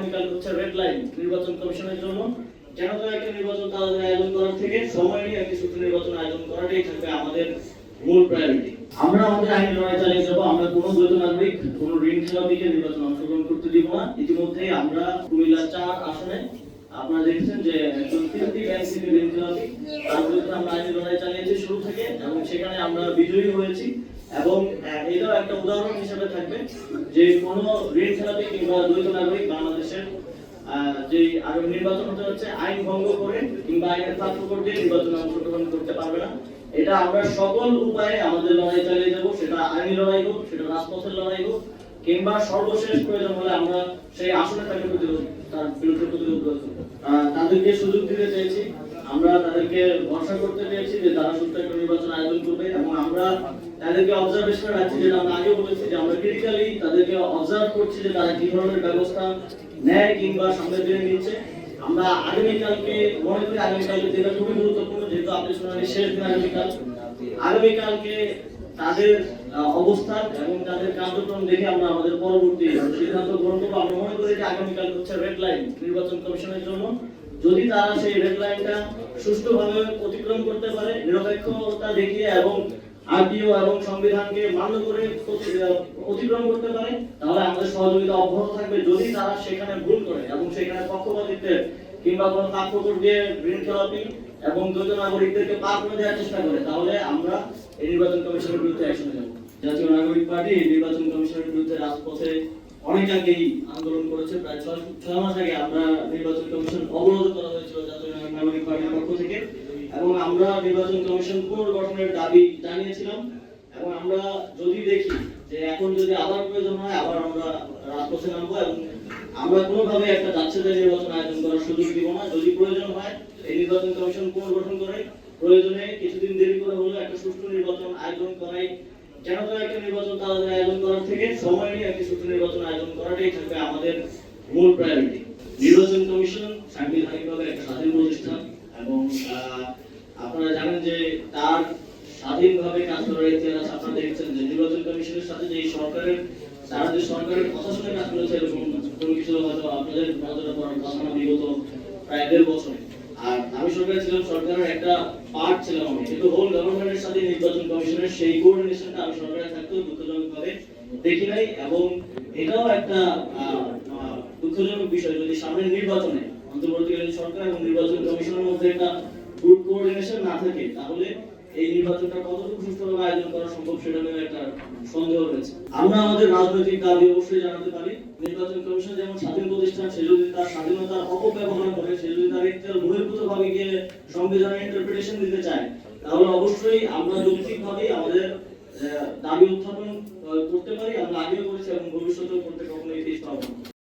আগামীকাল হচ্ছে red line নির্বাচন কমিশনের জন্য। যেন তো একটা নির্বাচন তাদের আয়োজন করার থেকে সময় নিয়ে একটি সুষ্ঠু নির্বাচন আয়োজন করাটাই থাকবে আমাদের মূল প্রায়োরিটি আমরা আমাদের আইনি লড়াই চালিয়ে যাব, আমরা কোনো দ্বৈত নাগরিক, কোনো ঋণ খেলাপিকে নির্বাচন অংশগ্রহণ করতে দিব না। ইতিমধ্যে আমরা কুমিল্লা চার আসনে আপনারা দেখেছেন যে একজন তিনটি থেকে ঋণ খেলাপি তার বিরুদ্ধে আমরা আইনি লড়াই চালিয়েছি শুরু থেকে, এবং সেখানে আমরা বিজয়ী হয়েছি। এবং এটাও একটা উদাহরণ হিসেবে থাকবে যে কোনো ঋণ খেলাপি কিংবা দ্বৈত নাগরিক বাংলাদেশের যে আগামী নির্বাচন হতে হচ্ছে আইন ভঙ্গ করে কিংবা আইনের প্রাপ্তকর দিয়ে নির্বাচনে অংশগ্রহণ করতে পারবে না। এটা আমরা সকল উপায়ে আমাদের লড়াই চালিয়ে যাব। সেটা আইনি লড়াই হোক, সেটা রাজপথের লড়াই হোক, কিংবা সর্বশেষ প্রয়োজন হলে আমরা সেই আসনে তাকে প্রতিরোধ, তার বিরুদ্ধে প্রতিরোধ করব। তাদেরকে সুযোগ দিতে চেয়েছি। আমরা তাদেরকে ভরসা করতে পেরেছি যে তারা সুস্থ নির্বাচন আয়োজন করবে এবং আমরা তাদেরকে অবজারভেশনে রাখছি যেটা আমরা আগে বলেছি যে আমরা ক্রিটিক্যালি তাদেরকে অবজার্ভ করছি যে তারা কি ধরনের ব্যবস্থা নেয় কিংবা সামনের দিনে নিচ্ছে। আমরা আগামীকালকে, মনে করি আগামীকালকে যেটা খুবই গুরুত্বপূর্ণ, যেহেতু আপনি শুনানি শেষ দিন আগামীকাল, আগামীকালকে তাদের অবস্থান এবং তাদের কার্যক্রম দেখে আমরা আমাদের পরবর্তী সিদ্ধান্ত গ্রহণ করব। আমরা মনে করি যে আগামীকাল হচ্ছে রেড লাইন নির্বাচন কমিশনের জন্য। যদি তারা সেই রেড লাইনটা সুষ্ঠুভাবে অতিক্রম করতে পারে নিরপেক্ষতা দেখিয়ে এবং এবং সংবিধানকে মান্য করে অতিক্রম করতে পারে, তাহলে আমাদের সহযোগিতা অব্যাহত থাকবে। যদি তারা সেখানে ভুল করে এবং সেখানে পক্ষপাতিত্বের কিংবা কোনো দিয়ে ঋণ খেলাপি এবং দ্বৈত নাগরিকদেরকে পার করে দেওয়ার চেষ্টা করে, তাহলে আমরা এই নির্বাচন কমিশনের বিরুদ্ধে অ্যাকশনে যাব জাতীয় নাগরিক পার্টি নির্বাচন কমিশনের বিরুদ্ধে রাজপথে অনেক আগেই আন্দোলন করেছে। প্রায় ছয় ছয় মাস আগে আমরা নির্বাচন কমিশন অবরোধ করা হয়েছিল জাতীয় নাগরিক পার্টির পক্ষ থেকে এবং আমরা নির্বাচন কমিশন পুনর্গঠনের দাবি জানিয়েছিলাম এবং আমরা যদি দেখি যে এখন যদি আবার প্রয়োজন হয়, আবার আমরা রাজপথে নামবো এবং আমরা কোনোভাবে একটা যাচ্ছেদের নির্বাচন আয়োজন করার সুযোগ দিব না। যদি প্রয়োজন হয়, এই নির্বাচন কমিশন পুনর্গঠন করে প্রয়োজনে কিছুদিন দেরি করে হলেও একটা সুষ্ঠু নির্বাচন আয়োজন করাই যেন একটা নির্বাচন তাদের আয়োজন করার থেকে সময় নিয়ে একটি নির্বাচন আয়োজন করাটাই থাকবে আমাদের মূল প্রায়োরিটি নির্বাচন কমিশন সাংবিধানিকভাবে একটা স্বাধীন প্রতিষ্ঠান এবং আপনারা জানেন যে তার স্বাধীনভাবে কাজ করার ইতিহাস আপনারা যে নির্বাচন কমিশনের সাথে যে সরকারের, তারা যে সরকারের শুনে কাজ করেছে এরকম কোনো কিছু হয়তো আপনাদের নজরে পড়ার কথা বিগত প্রায় দেড় বছরে। আর ছিলাম, সরকারের একটা পার্ট ছিলাম আমি। কিন্তু হোল গভর্নমেন্টের সাথে নির্বাচন কমিশনের সেই কোঅর্ডিনেশনটা আমি সরকারে দেখি নাই। এবং এটাও একটা দুঃখজনক বিষয় যদি সামনের নির্বাচনে অন্তর্বর্তীকালীন সরকার এবং নির্বাচন কমিশনের মধ্যে একটা গুড কোঅর্ডিনেশন না থাকে, তাহলে এই নির্বাচনটা কতটুকু সুষ্ঠুভাবে আয়োজন করা সম্ভব সেটা নিয়ে একটা সন্দেহ রয়েছে। আমরা আমাদের রাজনৈতিক দাবি অবশ্যই জানাতে পারি। নির্বাচন কমিশন যেমন স্বাধীন প্রতিষ্ঠান সে যদি তার স্বাধীনতার অপব্যবহার করে সে যদি তার ইচ্ছার বহির্ভূত ভাবে গিয়ে সংবিধানের ইন্টারপ্রিটেশন দিতে চায়, তাহলে অবশ্যই আমরা যৌক্তিকভাবেই আমাদের দাবি উত্থাপন করতে পারি, আমরা আগেও করেছি এবং ভবিষ্যতেও করতে কখনোই পিছ পাবো না।